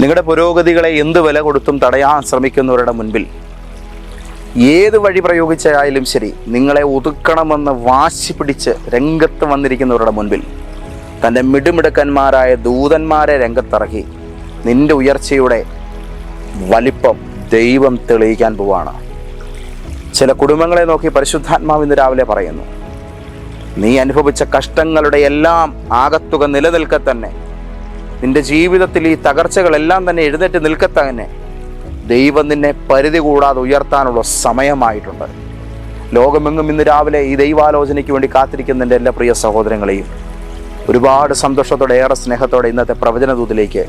നിങ്ങളുടെ പുരോഗതികളെ എന്ത് വില കൊടുത്തും തടയാൻ ശ്രമിക്കുന്നവരുടെ മുൻപിൽ ഏത് വഴി പ്രയോഗിച്ചായാലും ശരി നിങ്ങളെ ഒതുക്കണമെന്ന് വാശി പിടിച്ച് രംഗത്ത് വന്നിരിക്കുന്നവരുടെ മുൻപിൽ തന്റെ മിടുമിടുക്കന്മാരായ ദൂതന്മാരെ രംഗത്തിറക്കി നിന്റെ ഉയർച്ചയുടെ വലിപ്പം ദൈവം തെളിയിക്കാൻ പോവാണ്. ചില കുടുംബങ്ങളെ നോക്കി പരിശുദ്ധാത്മാവ് ഇന്ന് രാവിലെ പറയുന്നു നീ അനുഭവിച്ച കഷ്ടങ്ങളുടെ എല്ലാം ആകത്തുക നിലനിൽക്കെ തന്നെ നിന്റെ ജീവിതത്തിൽ ഈ തകർച്ചകളെല്ലാം തന്നെ എഴുന്നേറ്റ് നിൽക്കത്തന്നെ ദൈവം നിന്നെ പരിധി കൂടാതെ ഉയർത്താനുള്ള സമയമായിട്ടുണ്ട്. ലോകമെങ്ങും ഇന്ന് രാവിലെ ഈ ദൈവാലോചനയ്ക്ക് വേണ്ടി കാത്തിരിക്കുന്ന എന്റെ എല്ലാ പ്രിയ സഹോദരങ്ങളെയും ഒരുപാട് സന്തോഷത്തോടെ ഏറെ സ്നേഹത്തോടെ ഇന്നത്തെ പ്രവചനദൂതിലേക്ക്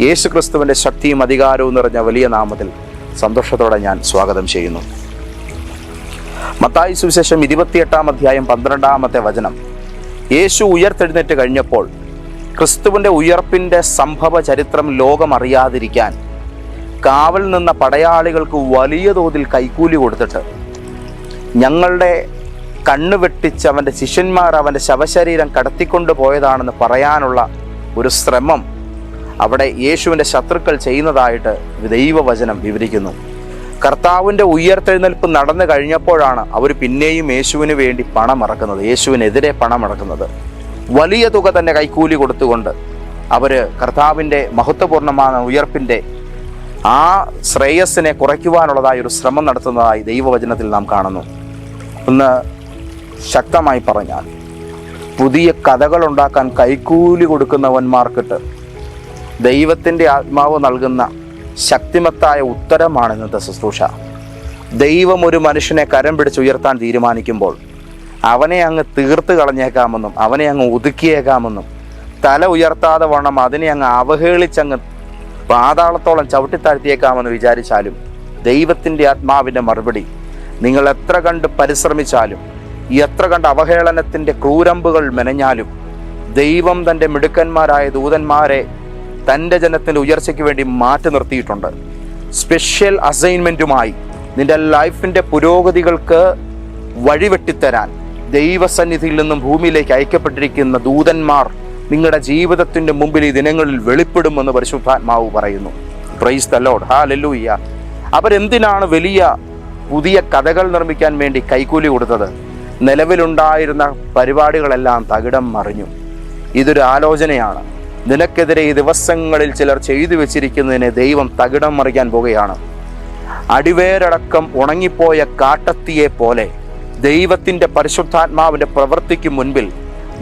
യേശു ക്രിസ്തുവിന്റെ ശക്തിയും അധികാരവും നിറഞ്ഞ വലിയ നാമത്തിൽ സന്തോഷത്തോടെ ഞാൻ സ്വാഗതം ചെയ്യുന്നു. മത്തായി സുവിശേഷം ഇരുപത്തിയെട്ടാം അധ്യായം പന്ത്രണ്ടാമത്തെ വചനം. യേശു ഉയർത്തെഴുന്നേറ്റ് കഴിഞ്ഞപ്പോൾ ക്രിസ്തുവിന്റെ ഉയർപ്പിന്റെ സംഭവ ചരിത്രം ലോകമറിയാതിരിക്കാൻ കാവൽ നിന്ന പടയാളികൾക്ക് വലിയ തോതിൽ കൈക്കൂലി കൊടുത്തിട്ട് ഞങ്ങളുടെ കണ്ണ് വെട്ടിച്ച് അവന്റെ ശിഷ്യന്മാർ അവന്റെ ശവശരീരം കടത്തിക്കൊണ്ട് പോയതാണെന്ന് പറയാനുള്ള ഒരു ശ്രമം അവിടെ യേശുവിന്റെ ശത്രുക്കൾ ചെയ്യുന്നതായിട്ട് ദൈവവചനം വിവരിക്കുന്നു. കർത്താവിന്റെ ഉയർത്തെഴുന്നേൽപ്പ് നടന്നു കഴിഞ്ഞപ്പോഴാണ് അവർ പിന്നെയും യേശുവിന് വേണ്ടി പണം ഇറക്കുന്നത് യേശുവിനെതിരെ പണം ഇറക്കുന്നത് വലിയ തുക തന്നെ കൈക്കൂലി കൊടുത്തുകൊണ്ട് അവർ കർത്താവിന്റെ മഹത്വപൂർണമായ ഉയർപ്പിന്റെ ആ ശ്രേയസ്സിനെ കുറയ്ക്കുവാനുള്ളതായ ഒരു ശ്രമം നടത്തുന്നതായി ദൈവവചനത്തിൽ നാം കാണുന്നു. ഒന്ന് ശക്തമായി പറഞ്ഞാൽ പുതിയ കഥകൾ ഉണ്ടാക്കാൻ കൈക്കൂലി കൊടുക്കുന്നവന്മാർക്കിട്ട് ദൈവത്തിന്റെ ആത്മാവ് നൽകുന്ന ശക്തിമത്തായ ഉത്തരമാണ് ഇന്നത്തെ ശുശ്രൂഷ. ദൈവം ഒരു മനുഷ്യനെ കരം പിടിച്ച് ഉയർത്താൻ തീരുമാനിക്കുമ്പോൾ അവനെ അങ്ങ് തീർത്ത് കളഞ്ഞേക്കാമെന്നും അവനെ അങ്ങ് ഒതുക്കിയേക്കാമെന്നും തല ഉയർത്താതെ വണ്ണം അതിനെ അങ്ങ് അവഹേളിച്ചങ്ങ് പാതാളത്തോളം ചവിട്ടിത്താഴ്ത്തിയേക്കാമെന്ന് വിചാരിച്ചാലും ദൈവത്തിന്റെ ആത്മാവിന്റെ മറുപടി നിങ്ങൾ എത്ര കണ്ട് പരിശ്രമിച്ചാലും എത്ര കണ്ട് അവഹേളനത്തിന്റെ ക്രൂരമ്പുകൾ മെനഞ്ഞാലും ദൈവം തന്റെ മിടുക്കന്മാരായ ദൂതന്മാരെ തന്റെ ജനത്തിന്റെ ഉയർച്ചയ്ക്ക് വേണ്ടി മാറ്റി നിർത്തിയിട്ടുണ്ട്. സ്പെഷ്യൽ അസൈൻമെന്റുമായി നിന്റെ ലൈഫിന്റെ പുരോഗതികൾക്ക് വഴിവെട്ടിത്തരാൻ ദൈവസന്നിധിയിൽ നിന്നും ഭൂമിയിലേക്ക് അയക്കപ്പെട്ടിരിക്കുന്ന ദൂതന്മാർ നിങ്ങളുടെ ജീവിതത്തിന്റെ മുമ്പിൽ ഈ ദിനങ്ങളിൽ വെളിപ്പെടുമെന്ന് പരിശുദ്ധാത്മാവ് പറയുന്നു. പ്രൈസ് ദ ലോഡ് ഹാ ലല്ലൂയ്യ അവരെന്തിനാണ് വലിയ പുതിയ കഥകൾ നിർമ്മിക്കാൻ വേണ്ടി കൈക്കൂലി കൊടുത്തത്? നിലവിലുണ്ടായിരുന്ന പരിപാടികളെല്ലാം തകിടം മറിഞ്ഞു. ഇതൊരു ആലോചനയാണ്. നിനക്കെതിരെ ഈ ദിവസങ്ങളിൽ ചിലർ ചെയ്തു വെച്ചിരിക്കുന്നതിനെ ദൈവം തകിടം മറിക്കാൻ പോകുകയാണ് അടിവേരടക്കം ഉണങ്ങിപ്പോയ കാട്ടത്തിയെ പോലെ ദൈവത്തിന്റെ പരിശുദ്ധാത്മാവിന്റെ പ്രവൃത്തിക്ക് മുൻപിൽ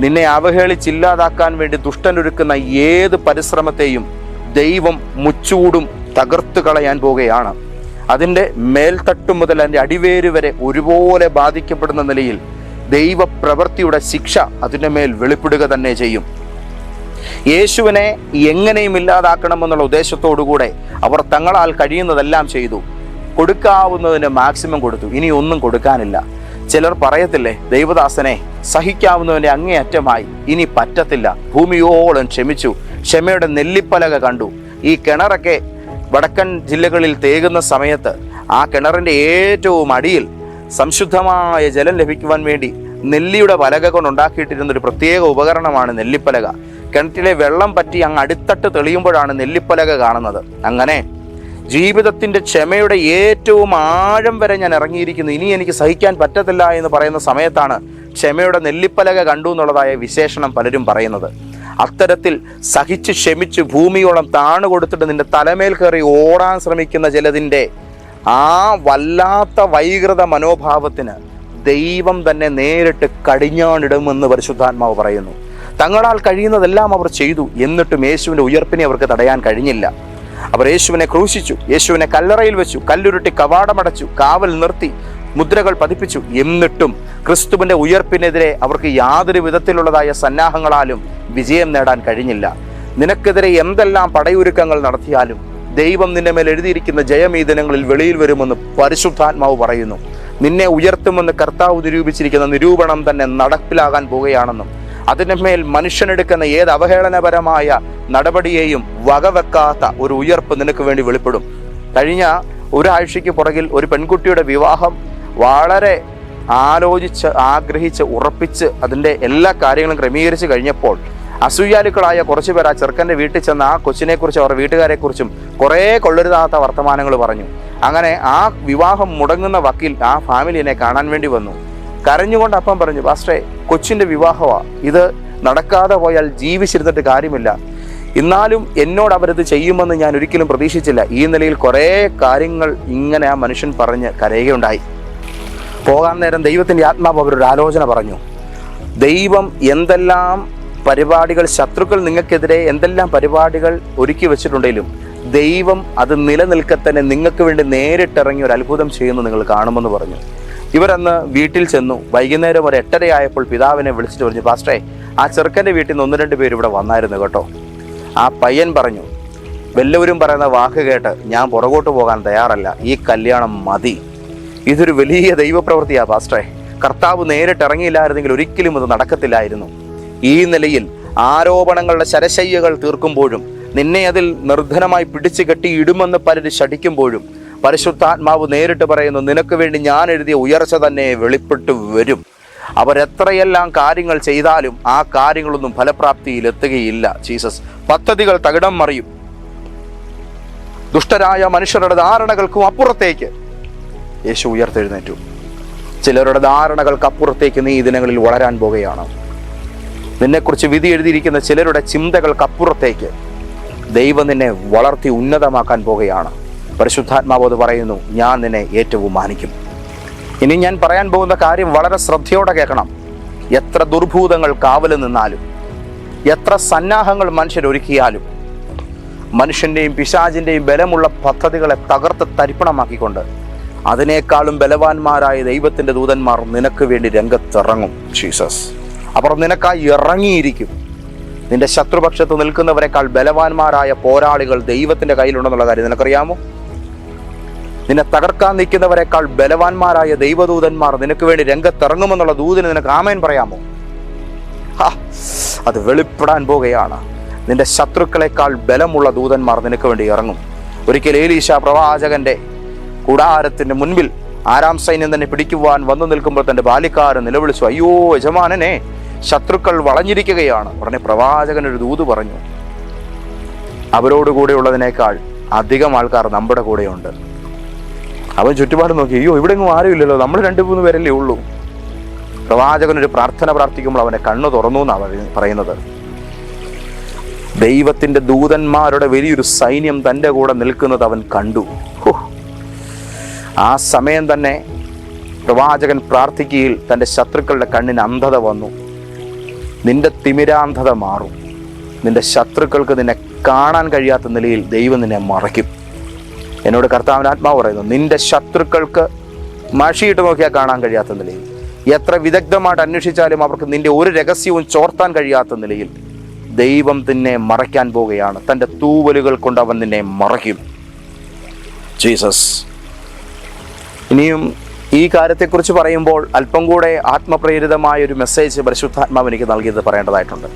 നിന്നെ അവഹേളിച്ചില്ലാതാക്കാൻ വേണ്ടി ദുഷ്ടനൊരുക്കുന്ന ഏത് പരിശ്രമത്തെയും ദൈവം മുച്ചൂടും തകർത്തു കളയാൻ പോകുകയാണ് അതിന്റെ മേൽത്തട്ടു മുതൽ അതിന്റെ അടിവേര് വരെ ഒരുപോലെ ബാധിക്കപ്പെടുന്ന നിലയിൽ ദൈവപ്രവൃത്തിയുടെ ശിക്ഷ അതിന്റെ മേൽ വെളിപ്പെടുക തന്നെ ചെയ്യും. യേശുവിനെ എങ്ങനെയും ഇല്ലാതാക്കണമെന്നുള്ള ഉദ്ദേശത്തോടുകൂടെ അവർ തങ്ങളാൽ കഴിയുന്നതെല്ലാം ചെയ്തു. കൊടുക്കാവുന്നതിന് മാക്സിമം കൊടുത്തു. ഇനി ഒന്നും കൊടുക്കാനില്ല. ചിലർ പറയത്തില്ലേ ദൈവദാസനെ സഹിക്കാവുന്നവന്റെ അങ്ങേയറ്റമായി ഇനി പറ്റത്തില്ല. ഭൂമിയോളം ക്ഷമിച്ചു. ക്ഷമയുടെ നെല്ലിപ്പലക കണ്ടു. ഈ കിണറൊക്കെ വടക്കൻ ജില്ലകളിൽ തേകുന്ന സമയത്ത് ആ കിണറിന്റെ ഏറ്റവും അടിയിൽ സംശുദ്ധമായ ജലം ലഭിക്കുവാൻ വേണ്ടി നെല്ലിയുടെ പലക കൊണ്ടുണ്ടാക്കിയിട്ടിരുന്ന ഒരു പ്രത്യേക ഉപകരണമാണ് നെല്ലിപ്പലക. കിണറ്റിലെ വെള്ളം പറ്റി അങ്ങ് അടിത്തട്ട് തെളിയുമ്പോഴാണ് നെല്ലിപ്പലക കാണുന്നത്. അങ്ങനെ ജീവിതത്തിന്റെ ക്ഷമയുടെ ഏറ്റവും ആഴം വരെ ഞാൻ ഇറങ്ങിയിരിക്കുന്നു. ഇനി എനിക്ക് സഹിക്കാൻ പറ്റത്തില്ല എന്ന് പറയുന്ന സമയത്താണ് ക്ഷമയുടെ നെല്ലിപ്പലക കണ്ടു എന്നുള്ളതായ വിശേഷണം പലരും പറയുന്നത്. അത്തരത്തിൽ സഹിച്ച് ക്ഷമിച്ച് ഭൂമിയോളം താണു കൊടുത്തിട്ട് നിന്റെ തലമേൽ കയറി ഓടാൻ ശ്രമിക്കുന്ന ചിലതിന്റെ ആ വല്ലാത്ത വൈകൃത മനോഭാവത്തിന് ദൈവം തന്നെ നേരിട്ട് കടിഞ്ഞാണിടുമെന്ന് പരിശുദ്ധാത്മാവ് പറയുന്നു. തങ്ങളാൽ കഴിയുന്നതെല്ലാം അവർ ചെയ്തു. എന്നിട്ടും യേശുവിന്റെ ഉയർപ്പിനെ അവർക്ക് തടയാൻ കഴിഞ്ഞില്ല. അവർ യേശുവിനെ ക്രൂശിച്ചു യേശുവിനെ കല്ലറയിൽ വെച്ചു കല്ലുരുട്ടി കവാടമടച്ചു കാവൽ നിർത്തി മുദ്രകൾ പതിപ്പിച്ചു. എന്നിട്ടും ക്രിസ്തുവിന്റെ ഉയർപ്പിനെതിരെ അവർക്ക് യാതൊരു വിധത്തിലുള്ളതായ സന്നാഹങ്ങളാലും വിജയം നേടാൻ കഴിഞ്ഞില്ല. നിനക്കെതിരെ എന്തെല്ലാം പടയൊരുക്കങ്ങൾ നടത്തിയാലും ദൈവം നിന്റെ മേൽ എഴുതിയിരിക്കുന്ന ജയം ഈ ദിനങ്ങളിൽ വെളിയിൽ വരുമെന്ന് പരിശുദ്ധാത്മാവ് പറയുന്നു. നിന്നെ ഉയർത്തുമെന്ന് കർത്താവ് നിരൂപിച്ചിരിക്കുന്ന നിരൂപണം തന്നെ നടപ്പിലാകാൻ പോവുകയാണെന്നും അതിന്റെ മേൽ മനുഷ്യനെടുക്കുന്ന ഏത് അവഹേളനപരമായ നടപടിയെയും വകവെക്കാത്ത ഒരു ഉയർപ്പ് നിനക്ക് വേണ്ടി വെളിപ്പെടും. കഴിഞ്ഞ ഒരാഴ്ചയ്ക്ക് പുറകിൽ ഒരു പെൺകുട്ടിയുടെ വിവാഹം വളരെ ആലോചിച്ച് ആഗ്രഹിച്ച് ഉറപ്പിച്ച് അതിന്റെ എല്ലാ കാര്യങ്ങളും ക്രമീകരിച്ച് കഴിഞ്ഞപ്പോൾ അസൂയാലുക്കളായ കുറച്ചു പേർ ആ ചെറുക്കന്റെ വീട്ടിൽ ചെന്ന് ആ കൊച്ചിനെക്കുറിച്ചും അവരുടെ വീട്ടുകാരെക്കുറിച്ചും കുറേ കൊള്ളരുതാത്ത വർത്തമാനങ്ങൾ പറഞ്ഞു. അങ്ങനെ ആ വിവാഹം മുടങ്ങുന്ന വക്കീൽ ആ ഫാമിലിനെ കാണാൻ വേണ്ടി വന്നു. കരഞ്ഞുകൊണ്ട് അപ്പം പറഞ്ഞു പാസ്റ്റേ കൊച്ചിന്റെ വിവാഹമാണ് ഇത് നടക്കാതെ പോയാൽ ജീവിച്ചിരുന്നിട്ട് കാര്യമില്ല. എന്നാലും എന്നോട് അവരത് ചെയ്യുമെന്ന് ഞാൻ ഒരിക്കലും പ്രതീക്ഷിച്ചില്ല. ഈ നിലയിൽ കുറേ കാര്യങ്ങൾ ഇങ്ങനെ ആ മനുഷ്യൻ പറഞ്ഞ് കരയുകയുണ്ടായി. പോകാൻ നേരം ദൈവത്തിന്റെ ആത്മാവ് അവരൊരു ആലോചന പറഞ്ഞു. ദൈവം എന്തെല്ലാം പരിപാടികൾ ശത്രുക്കൾ നിങ്ങൾക്കെതിരെ എന്തെല്ലാം പരിപാടികൾ ഒരുക്കി വെച്ചിട്ടുണ്ടെങ്കിലും ദൈവം അത് നിലനിൽക്കെ തന്നെ നിങ്ങൾക്ക് വേണ്ടി നേരിട്ടിറങ്ങി ഒരു അത്ഭുതം ചെയ്യുന്നു നിങ്ങൾ കാണുമെന്ന് പറഞ്ഞു. ഇവരന്ന് വീട്ടിൽ ചെന്നു. വൈകുന്നേരം ഒരു എട്ടരയായപ്പോൾ പിതാവിനെ വിളിച്ചിട്ട് പറഞ്ഞു പാസ്റ്റേ ആ ചെറുക്കന്റെ വീട്ടിൽ നിന്ന് ഒന്ന് രണ്ട് പേര് ഇവിടെ വന്നായിരുന്നു കേട്ടോ. ആ പയ്യൻ പറഞ്ഞു വല്ലവരും പറയുന്ന വാക്ക് കേട്ട് ഞാൻ പുറകോട്ട് പോകാൻ തയ്യാറല്ല. ഈ കല്യാണം മതി. ഇതൊരു വലിയ ദൈവപ്രവൃത്തിയാ പാസ്റ്ററെ. കർത്താവ് നേരിട്ട് ഇറങ്ങിയില്ലായിരുന്നെങ്കിൽ ഒരിക്കലും ഇത് നടക്കത്തില്ലായിരുന്നു. ഈ നിലയിൽ ആരോപണങ്ങളുടെ ശരശയ്യകൾ തീർക്കുമ്പോഴും നിന്നെ അതിൽ നിർധനമായി പിടിച്ചു കെട്ടി ഇടുമെന്ന് പലരും ശടിക്കുമ്പോഴും പരിശുദ്ധാത്മാവ് നേരിട്ട് പറയുന്നു നിനക്ക് വേണ്ടി ഞാൻ എഴുതിയ ഉയർച്ച തന്നെ വെളിപ്പെട്ടു വരും. അവരെത്രയെല്ലാം കാര്യങ്ങൾ ചെയ്താലും ആ കാര്യങ്ങളൊന്നും ഫലപ്രാപ്തിയിൽ എത്തുകയില്ല. ജീസസ് പദ്ധതികൾ തകിടം മറിയും. ദുഷ്ടരായ മനുഷ്യരുടെ ധാരണകൾക്കും അപ്പുറത്തേക്ക് യേശു ഉയർത്തെഴുന്നേറ്റു. ചിലരുടെ ധാരണകൾക്ക് അപ്പുറത്തേക്ക് നീ ഈ ദിനങ്ങളിൽ വളരാൻ പോകുകയാണ്. നിന്നെക്കുറിച്ച് വിധി എഴുതിയിരിക്കുന്ന ചിലരുടെ ചിന്തകൾക്ക് അപ്പുറത്തേക്ക് ദൈവം നിന്നെ വളർത്തി ഉന്നതമാക്കാൻ പോകുകയാണ്. പരിശുദ്ധാത്മാവ് അത് പറയുന്നു ഞാൻ നിന്നെ ഏറ്റവും മാനിക്കും. ഇനി ഞാൻ പറയാൻ പോകുന്ന കാര്യം വളരെ ശ്രദ്ധയോടെ കേൾക്കണം. എത്ര ദുർഭൂതങ്ങൾ കാവൽ നിന്നാലും എത്ര സന്നാഹങ്ങൾ മനുഷ്യരൊരുക്കിയാലും മനുഷ്യന്റെയും പിശാചിന്റെയും ബലമുള്ള പദ്ധതികളെ തകർത്ത് തരിപ്പണമാക്കിക്കൊണ്ട് അതിനേക്കാളും ബലവാന്മാരായ ദൈവത്തിന്റെ ദൂതന്മാർ നിനക്ക് വേണ്ടി രംഗത്തിറങ്ങും ജീസസ്. അവർ നിനക്കായി ഇറങ്ങിയിരിക്കും. നിന്റെ ശത്രുപക്ഷത്ത് നിൽക്കുന്നവരെക്കാൾ ബലവാന്മാരായ പോരാളികൾ ദൈവത്തിന്റെ കയ്യിലുണ്ടെന്നുള്ള കാര്യം നിനക്കറിയാമോ? നിന്നെ തകർക്കാൻ നിൽക്കുന്നവരെക്കാൾ ബലവാന്മാരായ ദൈവദൂതന്മാർ നിനക്ക് വേണ്ടി രംഗത്തിറങ്ങുമെന്നുള്ള ദൂതിന് നിനക്ക് ആമേൻ പറയാമോ? അത് വെളിപ്പെടാൻ പോകുകയാണ്. നിന്റെ ശത്രുക്കളെക്കാൾ ബലമുള്ള ദൂതന്മാർ നിനക്ക് വേണ്ടി ഇറങ്ങും. ഒരിക്കൽ ഏലീശ പ്രവാചകന്റെ കൂടാരത്തിന്റെ മുൻപിൽ ആരാം സൈന്യം തന്നെ പിടിക്കുവാൻ വന്നു നിൽക്കുമ്പോൾ തന്റെ ബാല്യക്കാരൻ നിലവിളിച്ചു അയ്യോ യജമാനനെ ശത്രുക്കൾ വളഞ്ഞിരിക്കുകയാണ്. ഉടനെ പ്രവാചകൻ ഒരു ദൂത് പറഞ്ഞു അവരോട് കൂടെയുള്ളതിനേക്കാൾ അധികം ആൾക്കാർ നമ്മുടെ കൂടെയുണ്ട്. അവൻ ചുറ്റുപാട് നോക്കി അയ്യോ ഇവിടെ എങ്ങും ആരുമില്ലല്ലോ നമ്മൾ രണ്ടു മൂന്ന് പേരല്ലേ ഉള്ളൂ. പ്രവാചകൻ ഒരു പ്രാർത്ഥന പ്രാർത്ഥിക്കുമ്പോൾ അവനെ കണ്ണ് തുറന്നു എന്നാണ് പറയുന്നത്. ദൈവത്തിന്റെ ദൂതന്മാരുടെ വലിയൊരു സൈന്യം തന്റെ കൂടെ നിൽക്കുന്നത് അവൻ കണ്ടു. ആ സമയം തന്നെ പ്രവാചകൻ പ്രാർത്ഥിക്കയിൽ തന്റെ ശത്രുക്കളുടെ കണ്ണിന് അന്ധത വന്നു. നിന്റെ തിമിരാന്ധത മാറും. നിന്റെ ശത്രുക്കൾക്ക് നിന്നെ കാണാൻ കഴിയാത്ത നിലയിൽ ദൈവം നിന്നെ മറയ്ക്കും. എന്നോട് കർത്താവിന് ആത്മാവ് പറയുന്നു നിന്റെ ശത്രുക്കൾക്ക് മഷിയിട്ട് നോക്കിയാൽ കാണാൻ കഴിയാത്ത നിലയിൽ. എത്ര വിദഗ്ധമായിട്ട് അന്വേഷിച്ചാലും അവർക്ക് നിന്റെ ഒരു രഹസ്യവും ചോർത്താൻ കഴിയാത്ത നിലയിൽ ദൈവം തന്നെ മറയ്ക്കാൻ പോവുകയാണ്. തന്റെ തൂവലുകൾ കൊണ്ട് അവൻ നിന്നെ മറയ്ക്കും. ജീസസ് ഇനിയും ഈ കാര്യത്തെക്കുറിച്ച് പറയുമ്പോൾ അല്പം കൂടെ ആത്മപ്രേരിതമായ ഒരു മെസ്സേജ് പരിശുദ്ധാത്മാവ് എനിക്ക് നൽകിയത് പറയേണ്ടതായിട്ടുണ്ട്.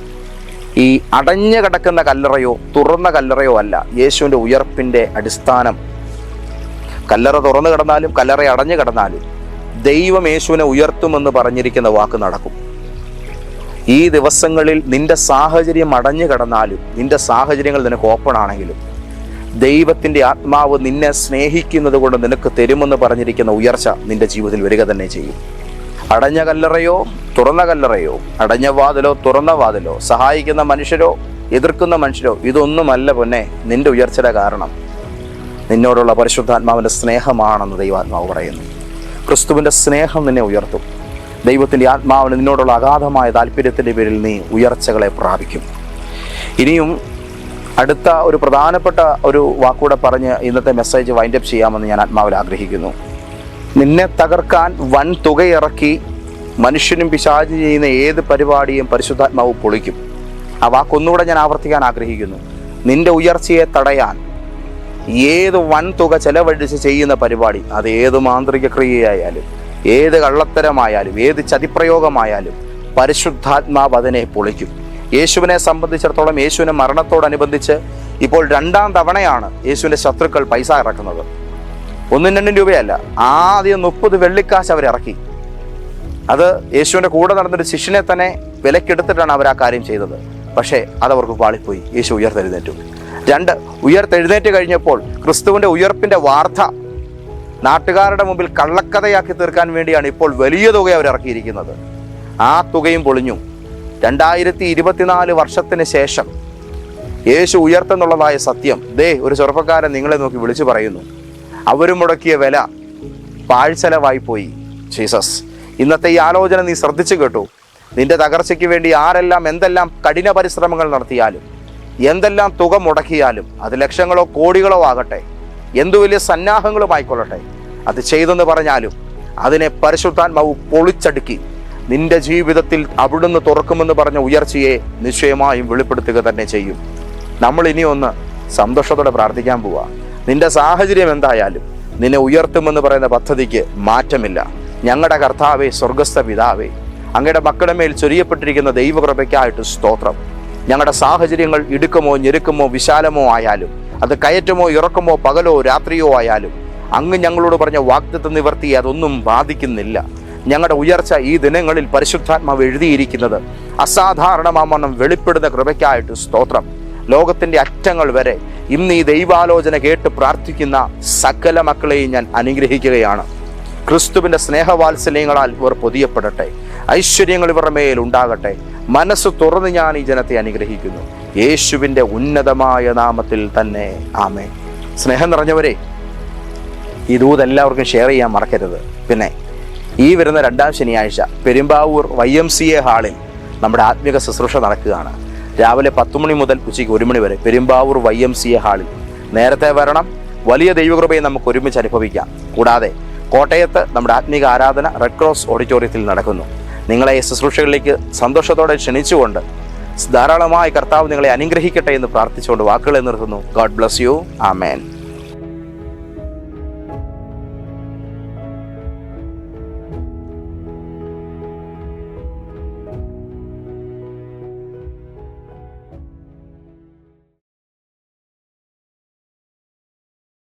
ഈ അടഞ്ഞു കിടക്കുന്ന കല്ലറയോ തുറന്ന കല്ലറയോ അല്ല യേശുവിന്റെ ഉയർപ്പിന്റെ അടിസ്ഥാനം കല്ലറ തുറന്നു കിടന്നാലും കല്ലറ അടഞ്ഞു കിടന്നാലും ദൈവം യേശുവിനെ ഉയർത്തുമെന്ന് പറഞ്ഞിരിക്കുന്ന വാക്ക് നടക്കും. ഈ ദിവസങ്ങളിൽ നിന്റെ സാഹചര്യം അടഞ്ഞു കിടന്നാലും നിന്റെ സാഹചര്യങ്ങൾ നിനക്ക് ഓപ്പൺ ആണെങ്കിലും ദൈവത്തിന്റെ ആത്മാവ് നിന്നെ സ്നേഹിക്കുന്നത് കൊണ്ട് നിനക്ക് തരുമെന്ന് പറഞ്ഞിരിക്കുന്ന ഉയർച്ച നിന്റെ ജീവിതത്തിൽ വരിക തന്നെ ചെയ്യും. അടഞ്ഞ കല്ലറയോ തുറന്ന കല്ലറയോ അടഞ്ഞ വാതിലോ തുറന്ന വാതിലോ സഹായിക്കുന്ന മനുഷ്യരോ എതിർക്കുന്ന മനുഷ്യരോ ഇതൊന്നുമല്ല പൊന്നെ നിന്റെ ഉയർച്ചയുടെ കാരണം. നിന്നോടുള്ള പരിശുദ്ധാത്മാവിന്റെ സ്നേഹമാണെന്ന് ദൈവാത്മാവ് പറയുന്നു. ക്രിസ്തുവിന്റെ സ്നേഹം നിന്നെ ഉയർത്തും. ദൈവത്തിന്റെ ആത്മാവിന് നിന്നോടുള്ള അഗാധമായ താല്പര്യത്തിന്റെ പേരിൽ നീ ഉയർച്ചകളെ പ്രാപിക്കും. ഇനിയും അടുത്ത ഒരു പ്രധാനപ്പെട്ട ഒരു വാക്കൂടെ പറഞ്ഞ് ഇന്നത്തെ മെസ്സേജ് വൈൻഡപ്പ് ചെയ്യാമെന്ന് ഞാൻ ആത്മാവിൽ ആഗ്രഹിക്കുന്നു. നിന്നെ തകർക്കാൻ വൻ തുകയിറക്കി മനുഷ്യനും പിശാചി ചെയ്യുന്ന ഏത് പരിപാടിയും പരിശുദ്ധാത്മാവ് പൊളിക്കും. ആ വാക്കൊന്നുകൂടെ ഞാൻ ആവർത്തിക്കാൻ ആഗ്രഹിക്കുന്നു. നിന്റെ ഉയർച്ചയെ തടയാൻ ഏത് വൻ തുക ചെലവഴിച്ച് ചെയ്യുന്ന പരിപാടി അത് ഏത് മാന്ത്രിക ക്രിയയായാലും ഏത് കള്ളത്തരമായാലും ഏത് ചതിപ്രയോഗമായാലും പരിശുദ്ധാത്മാവ് അതിനെ പൊളിക്കും. യേശുവിനെ സംബന്ധിച്ചിടത്തോളം യേശുവിനെ മരണത്തോടനുബന്ധിച്ച് ഇപ്പോൾ രണ്ടാം തവണയാണ് യേശുവിന്റെ ശത്രുക്കൾ പൈസ ഇറക്കുന്നത്. ഒന്നും രണ്ടും രൂപയല്ല ആദ്യം മുപ്പത് വെള്ളിക്കാശ് അവർ ഇറക്കി. അത് യേശുവിന്റെ കൂടെ നടന്നൊരു ശിഷ്യനെ തന്നെ വിലക്കെടുത്തിട്ടാണ് അവർ ആ കാര്യം ചെയ്തത്. പക്ഷേ അതവർക്ക് പാളിപ്പോയി യേശു ഉയർത്തെഴുന്നേറ്റു. രണ്ട് ഉയർത്തെഴുന്നേറ്റ് കഴിഞ്ഞപ്പോൾ ക്രിസ്തുവിന്റെ ഉയർപ്പിന്റെ വാർത്ത നാട്ടുകാരുടെ മുമ്പിൽ കള്ളക്കഥയാക്കി തീർക്കാൻ വേണ്ടിയാണ് ഇപ്പോൾ വലിയ തുക അവർ ഇറക്കിയിരിക്കുന്നത്. ആ തുകയും പൊളിഞ്ഞു. രണ്ടായിരത്തി ഇരുപത്തിനാല് വർഷത്തിന് ശേഷം യേശു ഉയർത്തെന്നുള്ളതായ സത്യം ദേ ഒരു ചെറുപ്പക്കാരൻ നിങ്ങളെ നോക്കി വിളിച്ചു പറയുന്നു. അവരും മുടക്കിയ വില പാഴ്ചലവായിപ്പോയി ജീസസ് ഇന്നത്തെ ഈ ആലോചന നീ ശ്രദ്ധിച്ചു കേട്ടു. നിന്റെ തകർച്ചയ്ക്ക് വേണ്ടി ആരെല്ലാം എന്തെല്ലാം കഠിന പരിശ്രമങ്ങൾ നടത്തിയാലും എന്തെല്ലാം തുക മുടക്കിയാലും അത് ലക്ഷങ്ങളോ കോടികളോ ആകട്ടെ എന്തു വലിയ സന്നാഹങ്ങളും ആയിക്കൊള്ളട്ടെ. അത് ചെയ്തെന്ന് പറഞ്ഞാലും അതിനെ പരിശുദ്ധാത്മാവ് പൊളിച്ചടുക്കി നിന്റെ ജീവിതത്തിൽ അവിടുന്ന് തുറക്കുമെന്ന് പറഞ്ഞ ഉയർച്ചയെ നിശ്ചയമായും വെളിപ്പെടുത്തുക തന്നെ ചെയ്യും. നമ്മൾ ഇനി ഒന്ന് സന്തോഷത്തോടെ പ്രാർത്ഥിക്കാൻ പോവാ. നിന്റെ സാഹചര്യം എന്തായാലും നിന്നെ ഉയർത്തുമെന്ന് പറയുന്ന പദ്ധതിക്ക് മാറ്റമില്ല. ഞങ്ങളുടെ കർത്താവേ സ്വർഗസ്ഥ പിതാവേ അങ്ങയുടെ മക്കളുടെ മേൽ ചൊരിയപ്പെട്ടിരിക്കുന്ന ദൈവകൃപയ്ക്കായിട്ട് സ്തോത്രം. ഞങ്ങളുടെ സാഹചര്യങ്ങൾ ഇടുക്കമോ ഞെരുക്കമോ വിശാലമോ ആയാലും അത് കയറ്റമോ ഇറക്കമോ പകലോ രാത്രിയോ ആയാലും അങ്ങ് ഞങ്ങളോട് പറഞ്ഞ വാക്തത്വ നിവർത്തി അതൊന്നും ബാധിക്കുന്നില്ല. ഞങ്ങളുടെ ഉയർച്ച ഈ ദിനങ്ങളിൽ പരിശുദ്ധാത്മാവ് എഴുതിയിരിക്കുന്നത് അസാധാരണമാമണ്ണം വെളിപ്പെടുന്ന കൃപയ്ക്കായിട്ട് സ്തോത്രം. ലോകത്തിന്റെ അറ്റങ്ങൾ വരെ ഇന്ന് ഈ ദൈവാലോചന കേട്ട് പ്രാർത്ഥിക്കുന്ന സകല മക്കളെയും ഞാൻ അനുഗ്രഹിക്കുകയാണ്. ക്രിസ്തുവിന്റെ സ്നേഹവാത്സല്യങ്ങളാൽ ഇവർ പൊതിയപ്പെടട്ടെ. ഐശ്വര്യങ്ങൾ ഇവരുടെ മേൽ ഉണ്ടാകട്ടെ. മനസ്സ് തുറന്ന് ഞാൻ ഈ ജനത്തെ അനുഗ്രഹിക്കുന്നു. യേശുവിന്റെ ഉന്നതമായ നാമത്തിൽ തന്നെ. ആമേ സ്നേഹം നിറഞ്ഞവരെ ഈ ദൂത് എല്ലാവർക്കും ഷെയർ ചെയ്യാൻ മറക്കരുത്. പിന്നെ ഈ വരുന്ന രണ്ടാം ശനിയാഴ്ച Perumbavoor Y M C A ഹാളിൽ നമ്മുടെ ആത്മീക ശുശ്രൂഷ നടക്കുകയാണ്. രാവിലെ പത്ത് മണി മുതൽ ഉച്ചയ്ക്ക് ഒരു മണി വരെ Perumbavoor Y M C A ഹാളിൽ. നേരത്തെ വരണം വലിയ ദൈവകൃപയെ നമുക്ക് ഒരുമിച്ച് അനുഭവിക്കാം. കൂടാതെ കോട്ടയത്ത് നമ്മുടെ ആത്മീക ആരാധന റെഡ് ക്രോസ് ഓഡിറ്റോറിയത്തിൽ നടക്കുന്നു. നിങ്ങളെ ശുശ്രൂഷകളിലേക്ക് സന്തോഷത്തോടെ ക്ഷണിച്ചുകൊണ്ട് ധാരാളമായി കർത്താവ് നിങ്ങളെ അനുഗ്രഹിക്കട്ടെ എന്ന് പ്രാർത്ഥിച്ചുകൊണ്ട് വാക്കുകളെ നിർത്തുന്നു. God bless you amen